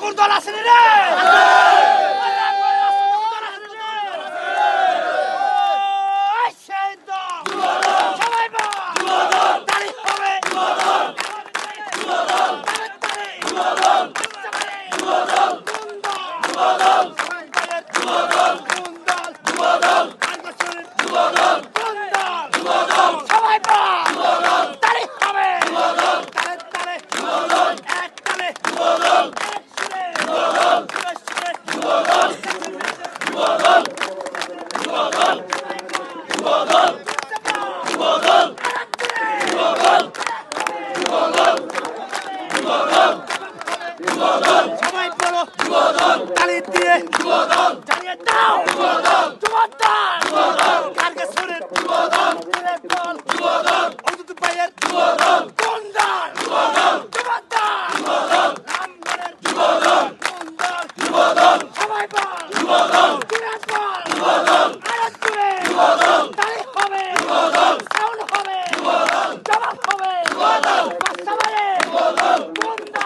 segundo a la সবাই বলো। তালি দিয়ে জানিয়ে দাও। যুবদল কারকে সুরে দিলে বল অদুত পায়ের কোন দল। যুবদল রামগড়ের কোন দল সবাই বল।